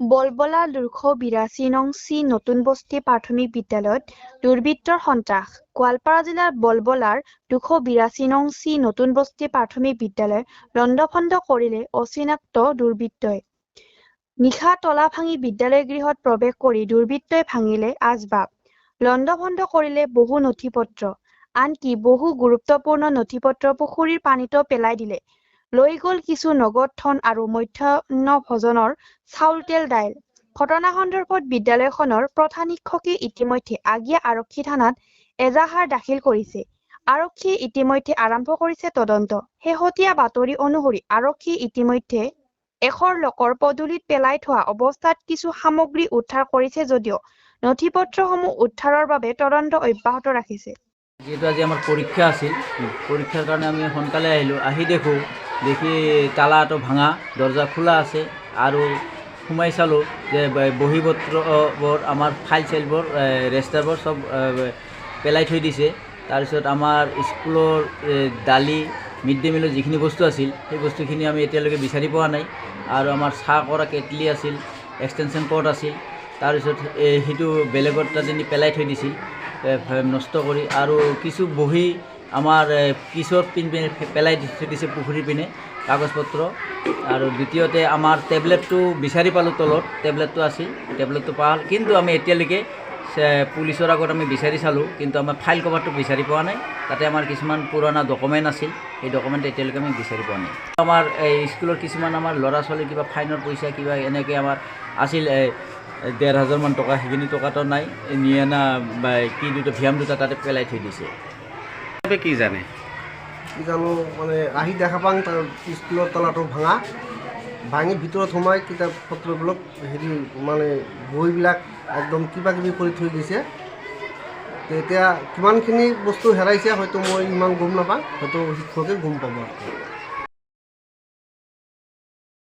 বলবলা দুশ বিৰাশী নং চি নতুন বস্তি প্ৰাথমিক বিদ্যালয়ত দুৰ্বৃত্তৰ সন্ত্ৰাস। গোৱালপাৰা জিলাৰ বলবলাৰ দুশ বিৰাশী নং চি নতুন বস্তি প্ৰাথমিক বিদ্যালয় লণ্ডভণ্ড কৰিলে অচিনাক্ত দুৰ্বৃত্তই। নিশা তলা ভাঙি বিদ্যালয় গৃহত প্ৰৱেশ কৰি দুৰ্বৃত্তই ভাঙিলে আচবাব। লণ্ডভণ্ড কৰিলে বহু নথি পত্ৰ আনকি বহু গুৰুত্বপূৰ্ণ নথি পত্ৰ পুখুৰীৰ পানীতো পেলাই দিলে। লৈ গ'ল কিছু নগদ ধন আৰু মধ্যাহ্ন ভোজনৰ চাউল তেল দাইল। ঘটনা সন্দৰ্ভত বিদ্যালয়খনৰ প্ৰধান শিক্ষকে ইতিমধ্যে আগিয়া আৰক্ষী থানাত এজাহাৰ দাখিল কৰিছে। আৰক্ষীয়ে ইতিমধ্যে আৰম্ভ কৰিছে তদন্ত। শেহতীয়া বাতৰি অনুসৰি আৰক্ষীয়ে ইতিমধ্যে এশৰ লোকৰ পদূলিত পেলাই থোৱা অৱস্থাত কিছু সামগ্ৰী উদ্ধাৰ কৰিছে যদিও নথি পত্ৰসমূহ উদ্ধাৰৰ বাবে তদন্ত অব্যাহত ৰাখিছে। যিহেতু আজি আমাৰ পৰীক্ষা আছিল পৰীক্ষাৰ কাৰণে আমি সোনকালে আহিলোঁ। আহি দেখোঁ দেখি তালাটো ভাঙা দৰ্জা খোলা আছে, আৰু সোমাই চালোঁ যে বহী পত্ৰবোৰ আমাৰ ফাইল চাইলবোৰ ৰেজিষ্টাৰবোৰ চব পেলাই থৈ দিছে। তাৰপিছত আমাৰ স্কুলৰ দালি, মিড ডে মিলৰ যিখিনি বস্তু আছিল, সেই বস্তুখিনি আমি এতিয়ালৈকে বিচাৰি পোৱা নাই। আৰু আমাৰ চাহ কৰা কেটলি আছিল, এক্সটেনশ্যন কৰ্ড আছিল। তাৰপিছত সেইটো বেলেগত তাতে পেলাই থৈ দিছিল নষ্ট কৰি। আৰু কিছু বহি এ, পিছত পিন পেলাই দিছে পুখুৰীৰ পিনে কাগজ পত্ৰ আৰু দ্বিতীয়তে আমাৰ টেবলেটটো বিচাৰি পালোঁ তলত টেবলেটটো আছিল টেবলেটটো পোৱা হ'ল কিন্তু আমি এতিয়ালৈকে পুলিচৰ আগত আমি বিচাৰি চালোঁ কিন্তু আমাৰ ফাইল কভাৰটো বিচাৰি পোৱা নাই। তাতে আমাৰ কিছুমান পুৰণা ডকুমেণ্ট আছিল সেই ডকুমেণ্ট এতিয়ালৈকে আমি বিচাৰি পোৱা নাই। আমাৰ এই স্কুলৰ কিছুমান আমাৰ ল'ৰা ছোৱালী কিবা ফাইনৰ পইচা কিবা এনেকৈ আমাৰ আছিল ডেৰ হাজাৰমান টকা সেইখিনি টকাটো নাই। নিয়ে না কি দুটা ভিয়াম দুটা তাতে পেলাই থৈ দিছে। তবে কি জানে? কি জানো মানে আহি দেখা পাওঁ তাৰ স্কুলৰ তলাটো ভাঙা। ভাঙি ভিতৰত সোমাই কিতাপ পত্ৰবিলাক হেৰি মানে বহিবিলাক একদম কিবা কিবি কৰি থৈ দিছে। তে এতিয়া কিমানখিনি বস্তু হেৰাইছে, হয়তো মই ইমান গম নাপাওঁ। হয়তো শিক্ষকে গম পাব